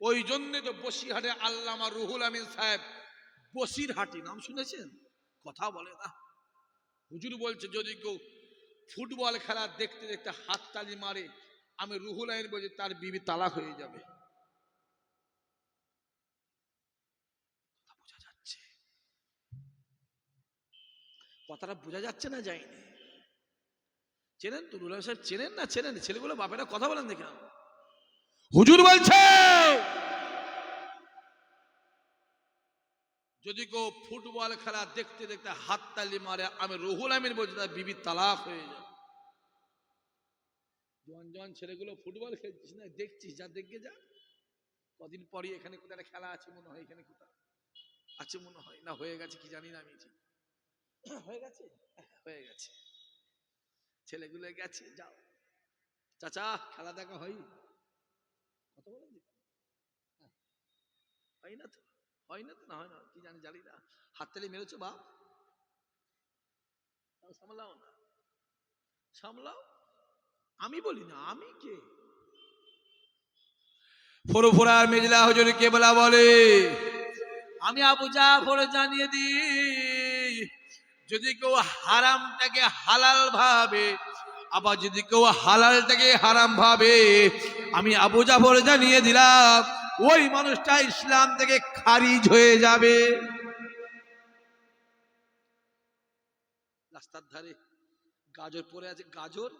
ওই জন্যে তো বসিরহাটে আল্লামা রুহুল আমিন সাহেব বসিরহাটি নাম শুনেছেন? কথা বলে না। হুজুর বলছে, যদি কেউ ফুটবল খেলা দেখতে দেখতে হাততালি মারে, আমি রুহুল আইন বলছি, তার বিবি তালাক হয়ে যাবে। বোঝা যাচ্ছে। কথাটা বোঝা যাচ্ছে না যায়নি। চেনেন তো, রুহুল সাহেব চেনেন না চেনেন ছেলেগুলো বাপেরা কথা বলেন দেখে হুজুর বলছে, যদি কেউ ফুটবল খেলা দেখতে দেখতে হাত হাততালি মারে, আমি রুহুল আমিন বলছি, তার বিবি তালাক হয়ে যাবে। জোয়ান জোয়ান ছেলেগুলো ফুটবল খেলছিস না, দেখছিস, যা দেখে যা। কদিন পরে এখানে কোথায় খেলা আছে মনে হয়, এখানে কোথায়? আছে মনে হয়, না হয়ে গেছে কি জানি না, আমি হয়ে গেছে? হয়ে গেছে। ছেলেগুলো গেছে, যাও। চাচা, খেলা দেখা হয় কত দিদি? হ্যাঁ। হয় না তো, হয় না তো, না হয় না, কি জানি জানি না। মেরেছো বাপ? সামলাও না। সামলাও? আমি বলি না, আমি কে? মেজলা হুজুর কেবলা বলে? আমি আবু জাফর জানিয়ে দিই, যদি কেউ হারামটাকে হালাল ভাবে, আবার যদি কেউ হালালটাকে হারাম ভাবে আমি আবু জাফর জানিয়ে দিলাম, ওই মানুষটা ইসলাম থেকে খারিজ হয়ে যাবে। রাস্তার ধারে গাজর পরে আছে। গাজর?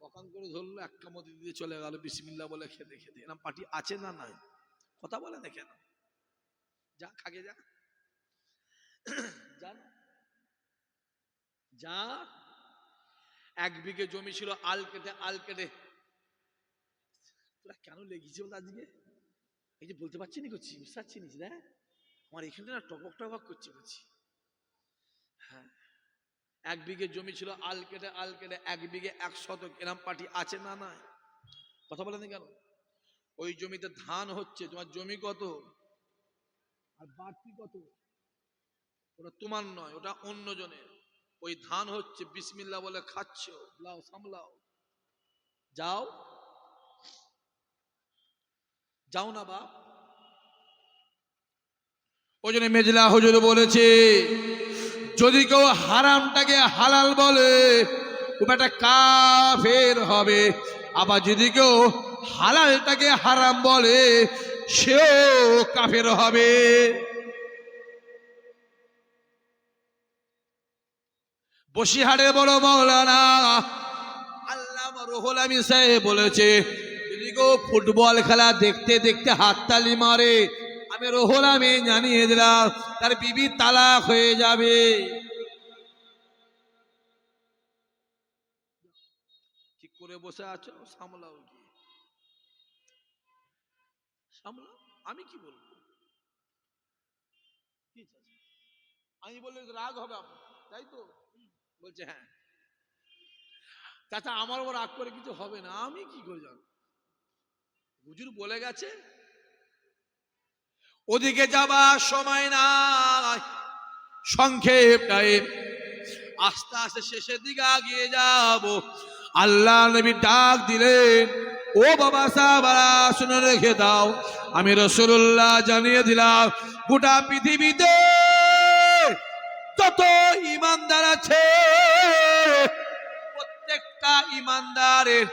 কখন করে ধরলো? এক কামড় দিয়ে চলে গেল। বিসমিল্লা বলে খেতে খেতে। এরকম পার্টি আছে না নাই? কথা বলে না কেন যা, খাগে যা। যা। এক বিঘে জমি ছিল আল কেটে আল কেটে তোরা কেন লেগেছে বল আজকে? এই যে বলতে পারছি না করছি বুঝতে পারছি না না আমার এখানে না টপক টপক করছে করছি হ্যাঁ এক বিঘে জমি ছিল আল কেটে আল কেটে এক বিঘে এক শতক এরম পার্টি আছে না না কথা বলেন কেন? ওই জমিতে ধান হচ্ছে তোমার জমি কত? আর বাড়তি কত? ওটা তোমার নয় ওটা অন্য জনের। ওই ধান হচ্ছে বিসমিল্লা বলে খাচ্ছ লাও সামলাও। যাও। যাও না বাপ। ওই জন্য মেজলা হুজুর বলেছে, যদি কেউ হারামটাকে হালাল বলে ও কাফের হবে। আবার যদি কেউ হালালটাকে হারাম বলে, সেও কাফের হবে। বসিহাড়ে বড় মৌলানা আল্লাহ রুহুল আমিন সাহেব বলেছে কেউ ফুটবল খেলা দেখতে দেখতে হাততালি মারে। আমি রোহন, আমি জানিয়ে দিলাম, তার বিবি তালাক হয়ে যাবে। ঠিক করে বসে আছো? সামলাও কি সামলাও? আমি কি বলব? কি? আমি বললে রাগ হবে তাই তো? বলছে হ্যাঁ। চাচা, আমার ওপর রাগ করে কিছু হবে না, আমি কি করে জানো হুজুর বলে গেছে, ওদিকে যাবার সময় নাই, সংক্ষেপ টাইম। আস্তে আস্তে শেষের দিকে আগিয়ে যাব। আল্লাহ নবী ডাক দিলেন, ও বাবা সাহাবারা, শুনে রেখে দাও। আমি রসুল্লাহ জানিয়ে দিলাম, গোটা পৃথিবীতে যত ইমানদার আছে, প্রত্যেকটা ইমানদারের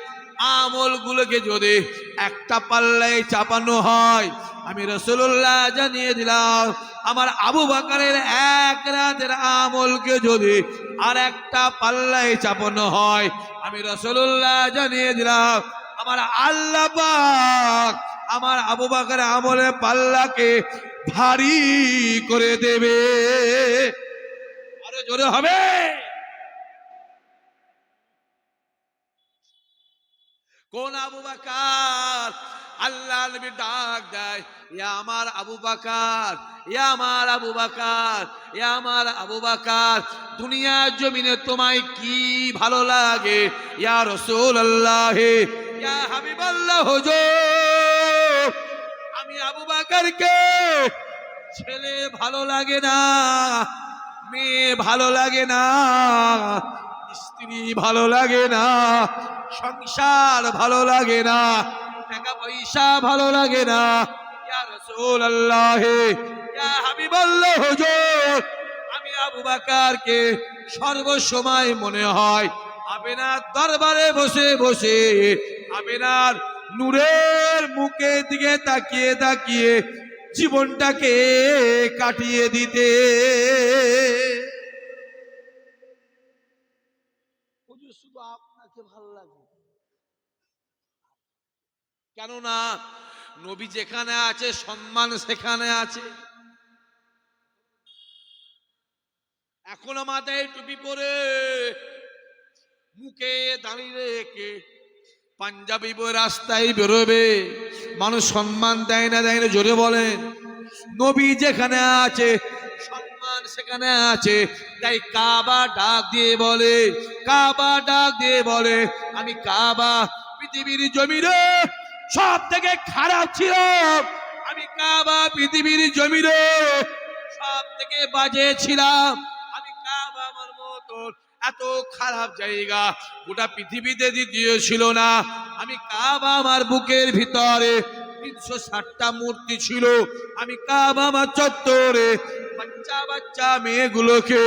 আমলগুলোকে যদি একটা পাল্লায় চাপানো হয়, আমি রসুল্লাহ জানিয়ে দিলাম, আমার আবু বাকারের এক রাতের আমলকে যদি আর একটা পাল্লায় চাপানো হয়, আমি রসুল্লাহ জানিয়ে দিলাম, আমার আল্লাহ আমার আবু বাকারের আমলের পাল্লাকে ভারী করে দেবে। আরও জোরে হবে। কোন আবু বাকার? আল্লাহ নবী ডাক দেয়, ইয়া আমার আবু বাকার, ইয়া আমার আবু বাকার, ইয়া আমার আবু বাকার, দুনিয়ার জমিনে তোমায় কি ভালো লাগে? ইয়া রসুল আল্লাহ ইয়া হাবিব আল্লাহ হুজুর, আমি আবু বাকারকে ছেলে ভালো লাগে না, মেয়ে ভালো লাগে না, স্ত্রী ভালো লাগে না সংসার ভালো লাগে না। টাকা পয়সা ভালো লাগে না। সর্বসময় মনে হয় বসে মুখের দিকে তাকিয়ে তাকিয়ে জীবনটাকে কাটিয়ে দিতে। শুধু আপনাকে ভালো লাগে কেননা নবী যেখানে আছে, সম্মান সেখানে আছে। এখনও মাথায় টুপি পরে মুখে দাঁড়িয়ে রেখে পাঞ্জাবি বই রাস্তায় বেরোবে, মানুষ সম্মান দেয় না দেয় না, জোরে বলেন। নবী যেখানে আছে, সম্মান সেখানে আছে, তাই কাবা ডাক দিয়ে বলে, কাবা ডাক দিয়ে বলে, আমি কাবা পৃথিবীর জমিরে সব থেকে খারাপ ছিল, আমি কাবা পৃথিবীর জমিরে সব থেকে বাজে ছিলাম। আমি কাবা আমার মতো এত খারাপ জায়গা গোটা পৃথিবীতে দ্বিতীয় ছিল না। আমি কাবা আমার বুকের ভিতরে তিনশো ষাটটা মূর্তি ছিল। আমি কাবা আমার চত্বরে বাচ্চা বাচ্চা মেয়েগুলোকে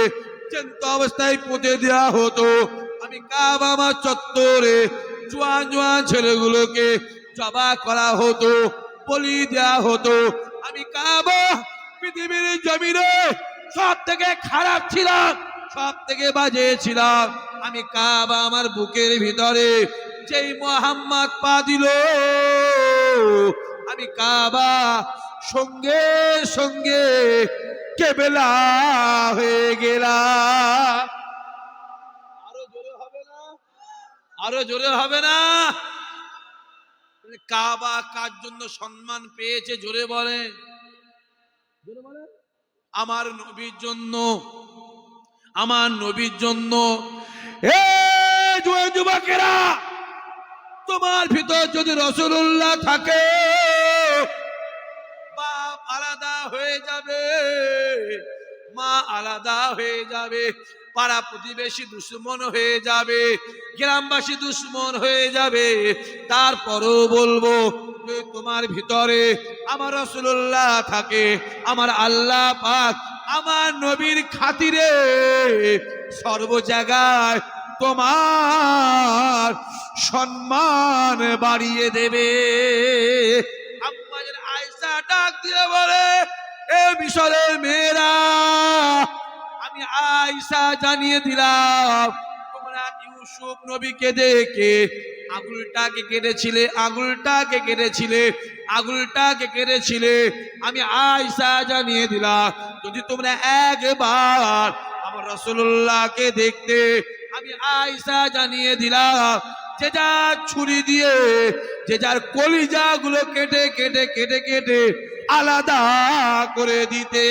চেন্ত অবস্থায় পুঁতে দেওয়া হতো। আমি কাবা আমার চত্বরে জোয়ান জোয়ান ছেলেগুলোকে জবা করা হতো, বলি দেওয়া হতো। আমি কাবা পৃথিবীর জমিনে সব থেকে খারাপ ছিলাম, সব থেকে বাজে ছিলাম। আমি কাবা আমার বুকের ভিতরে, যেই মোহাম্মদ পা দিল। আমি কাবা সঙ্গে সঙ্গে কেবেলা হয়ে গেলাম। আরও জোরে হবে না? আরও জোরে হবে না? কাবা কার জন্য সম্মান পেয়েছে? জোরে বলে। আমার নবীর জন্য, আমার নবীর জন্য। যুবকেরা, তোমার ভিতর যদি রসুল্লাহ থাকে, বাপ আলাদা হয়ে যাবে, মা আলাদা হয়ে যাবে। পাড়া প্রতিবেশী দুশ্মন হয়ে যাবে, গ্রামবাসী দুশ্মন হয়ে যাবে। তারপরও বলব তোমার ভিতরে আমার রসুল্লাহ থাকে, আমার আল্লাহ পাক আমার নবীর খাতিরে সর্ব জায়গায় তোমার সম্মান বাড়িয়ে দেবে। আম্মাজান আয়সা ডাক দিয়ে বলে, এ মিশরের মেয়েরা আয়েশা জানিয়ে দিলাম, তোমরা ইউসুফ নবীকে দেখে আগুলটাকে কেটেছিলে আগুলটাকে কেটেছিলে আগুলটাকে কেটেছিলে। আমি আয়সা জানিয়ে দিলাম, যদি তোমরা একবার আমার রসুল্লাহকে দেখতে, আমি আয়সা জানিয়ে দিলাম, যে যার ছুরি দিয়ে, যে যার কলিজা গুলো কেটে কেটে কেটে কেটে আলাদা করে দিতে।